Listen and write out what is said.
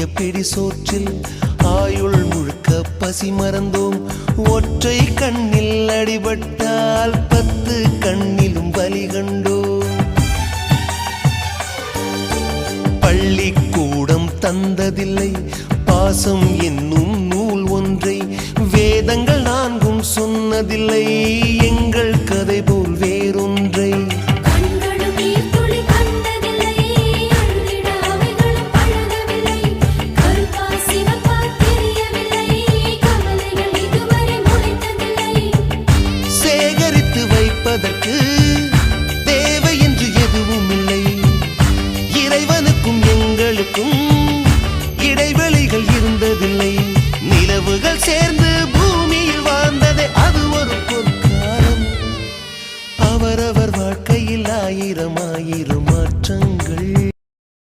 ஊட்டிய பிடி சோற்றில் ஆயுள் முழுக்க பசி மறந்தோம். ஒற்றை கண்ணில் அடிபட்டால் பத்து கண்ணிலும் பலி கண்டோம். பள்ளிக்கூடம் தந்ததில்லை பாசம் என்னும் நூல் ஒன்றை. வேதங்கள் நான்கும் சொன்னதில்லை எங்கள் இடைவெளிகள் இருந்ததில்லை. நிலவுகள் சேர்ந்து பூமியில் வாழ்ந்ததே அது ஒரு பொற்காலம். அவரவர் வாழ்க்கையில் ஆயிரம் ஆயிரம் மாற்றங்கள்.